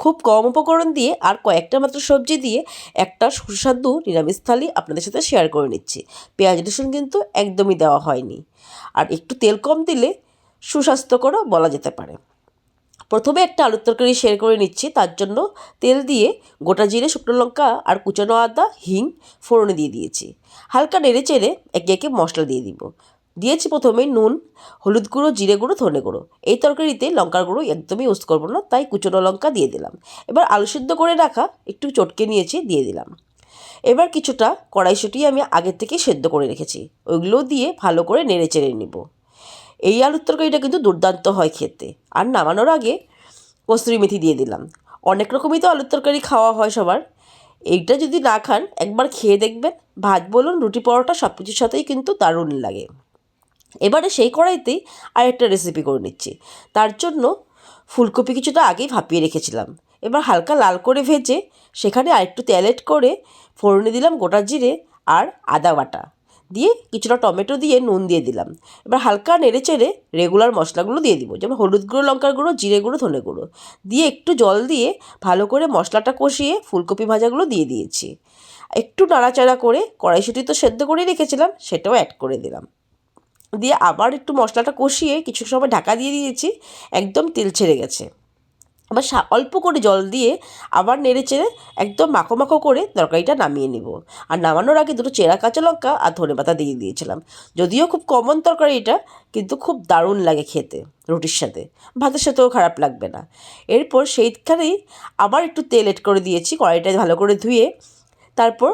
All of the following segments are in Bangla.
খুব কম উপকরণ দিয়ে আর কয়েকটা মাত্র সবজি দিয়ে একটা সুস্বাদু নিরামিষ থালি আপনাদের সাথে শেয়ার করে নিচ্ছি। পেঁয়াজ, রসুন কিন্তু একদমই দেওয়া হয়নি। আর একটু তেল কম দিলে সুস্বাস্থ্যকরও বলা যেতে পারে। প্রথমে একটা আলুর তরকারি শেয়ার করে নিচ্ছি। তার জন্য তেল দিয়ে গোটা জিরে, শুকনো লঙ্কা আর কুচানো আদা, হিং, ফোড়নে দিয়ে দিয়েছি। হালকা নেড়ে চেড়ে একে একে মশলা দিয়ে দিব। দিয়েছি প্রথমে নুন, হলুদ গুঁড়ো, জিরে গুঁড়ো, ধনে গুঁড়ো। এই তরকারিতে লঙ্কার গুঁড়ো একদমই ইউজ করব না, তাই কুচনো লঙ্কা দিয়ে দিলাম। এবার আলু সিদ্ধ করে রাখা একটু চটকে নিয়েছি, দিয়ে দিলাম। এবার কিছুটা কড়াইশুঁটি আমি আগের থেকে সেদ্ধ করে রেখেছি, ওইগুলো দিয়ে ভালো করে নেড়ে চেড়ে নিব। এই আলুর তরকারিটা কিন্তু দুর্দান্ত হয় খেতে। আর নামানোর আগে কস্তুরি মেথি দিয়ে দিলাম। অনেক রকমই তো আলুর তরকারি খাওয়া হয় সবার। এইটা যদি না খান, একবার খেয়ে দেখবেন। ভাত, বলুন, রুটি, পরোটা সব কিছুর সাথেই কিন্তু দারুণ লাগে। এবারে সেই কড়াইতেই আরেকটা রেসিপি করে নিচ্ছি। তার জন্য ফুলকপি কিছুটা আগেই ভাপিয়ে রেখেছিলাম। এবার হালকা লাল করে ভেজে সেখানে আরেকটু তেল এড করে ফোড়নে দিলাম গোটা জিরে আর আদা বাটা। দিয়ে কিছুটা টমেটো দিয়ে নুন দিয়ে দিলাম। এবার হালকা নেড়ে চেড়ে রেগুলার মশলাগুলো দিয়ে দিব। যেমন হলুদ গুঁড়ো, লঙ্কার গুঁড়ো, জিরে গুঁড়ো, ধনে গুঁড়ো। দিয়ে একটু জল দিয়ে ভালো করে মশলাটা কষিয়ে ফুলকপি ভাজাগুলো দিয়ে দিয়েছি। একটু নাড়াচাড়া করে কড়াইশুটি তো সেদ্ধ করে রেখেছিলাম, সেটাও অ্যাড করে দিলাম। দিয়ে আবার একটু মশলাটা কষিয়ে কিছু সময় ঢাকা দিয়ে দিয়েছি, একদম তেল ছেড়ে গেছে। আবার অল্প করে জল দিয়ে আবার নেড়ে চেড়ে একদম মাখো মাখো করে তরকারিটা নামিয়ে নিব। আর নামানোর আগে দুটো চেরা কাঁচা লঙ্কা আর ধনে পাতা দিয়ে দিয়েছিলাম। যদিও খুব কমন তরকারি এটা, কিন্তু খুব দারুণ লাগে খেতে রুটির সাথে। ভাতের সাথেও খারাপ লাগবে না। এরপর সেইখানেই আবার একটু তেল এড করে দিয়েছি, কড়াইটা ভালো করে ধুয়ে তারপর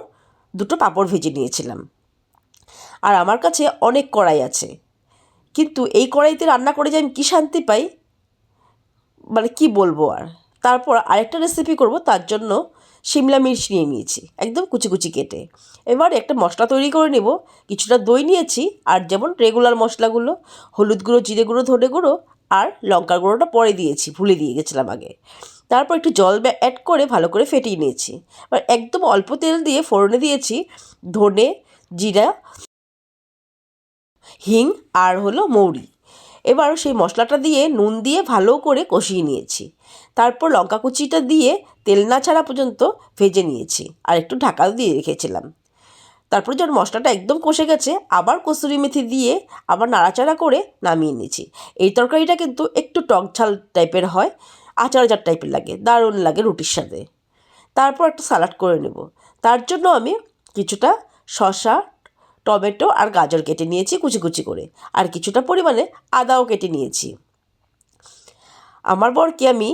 দুটো পাঁপড় ভেজে নিয়েছিলাম। আর আমার কাছে অনেক কড়াই আছে। কিন্তু এই কড়াইতে রান্না করে যে আমি কী শান্তি পাই মানে কি বলব আর? তারপর আরেকটা রেসিপি করব, তার জন্য শিমলা মির্চ নিয়ে নিয়েছি, একদম কুচি কুচি কেটে। এবার একটা মশলা তৈরি করে নেব, কিছুটা দই নিয়েছি, আর যেমন রেগুলার মশলাগুলো, হলুদ গুঁড়ো, জিরে গুঁড়ো, ধনে গুঁড়ো, আর লঙ্কার গুঁড়োটা পরে দিয়েছি, ভুলে দিয়ে গেছিলাম আগে। তারপর একটু জল অ্যাড করে ভালো করে ফেটিয়ে নিয়েছি। এবার একদম অল্প তেল দিয়ে ফোড়নে দিয়েছি ধনে, জিরা হিং আর হলো মৌরি। এবার সেই মশলাটা দিয়ে নুন দিয়ে ভালো করে কষিয়ে নিয়েছি। তারপর লঙ্কা কুচিটা দিয়ে তেল না ছাড়া পর্যন্ত ভেজে নিয়েছি আর একটু ঢাকা দিয়ে রেখেছিলাম। তারপর যখন মশলাটা একদম কষে গেছে, আবার কসুরি মেথি দিয়ে আবার নাড়াচাড়া করে নামিয়ে নিয়েছি। এই তরকারিটা কিন্তু একটু টক ঝাল টাইপের হয়, আচার আচার টাইপের লাগে, দারুণ লাগে রুটির সাথে। তারপর একটা সালাড করে নেব। তার জন্য আমি কিছুটা শশা টমেটো আর গাজর কেটে নিয়েছি কুচি কুচি করে। আর কিছুটা পরিমাণে আদাও কেটে নিয়েছি। আমার বরকে আমি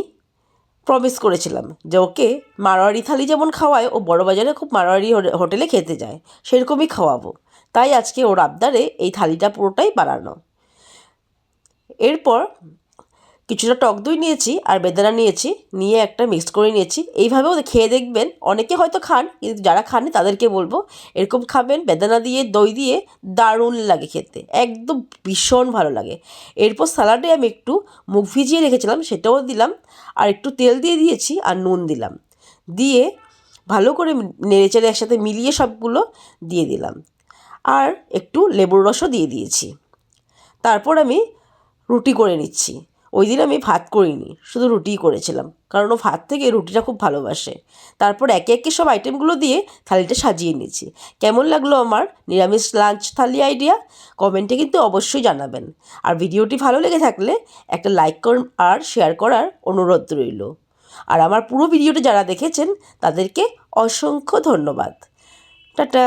প্রমিস করেছিলাম যে ওকে মারোয়ারি থালি যেমন খাওয়ায়, ও বড়বাজারে খুব মারোয়ারি হোটেলে খেতে যায়, সেরকমই খাওয়াবো। তাই আজকে ওর আবদারে এই থালিটা পুরোটাই বাড়ানো এরপর কিছুটা টক দই নিয়েছি আর বেদানা নিয়েছি, নিয়ে একটা মিক্স করে নিয়েছি। এইভাবেও খেয়ে দেখবেন। অনেকে হয়তো খান, কিন্তু যারা খান তাদেরকে বলব, এরকম খাবেন, বেদানা দিয়ে, দই দিয়ে দারুণ লাগে খেতে। একদম ভীষণ ভালো লাগে। এরপর স্যালাডে আমি একটু মুখ ভিজিয়ে রেখেছিলাম, সেটাও দিলাম। আর একটু তেল দিয়ে দিয়েছি আর নুন দিলাম। দিয়ে ভালো করে নেড়ে চেড়ে একসাথে মিলিয়ে সবগুলো দিয়ে দিলাম। আর একটু লেবুর রসও দিয়ে দিয়েছি। তারপর আমি রুটি করে নিচ্ছি। ওই দিন আমি ভাত করিনি, শুধু রুটিই করেছিলাম। কারণ ও ভাত থেকে রুটিটা খুব ভালোবাসে। তারপর একে একে সব আইটেমগুলো দিয়ে থালিটা সাজিয়ে নিয়েছি। কেমন লাগল আমার নিরামিষ লাঞ্চ থালি আইডিয়া কমেন্টে কিন্তু অবশ্যই জানাবেন। আর ভিডিওটি ভালো লেগে থাকলে একটা লাইক আর শেয়ার করার অনুরোধ রইল। আর আমার পুরো ভিডিওটি যারা দেখেছেন, তাদেরকে অসংখ্য ধন্যবাদ। টাটা!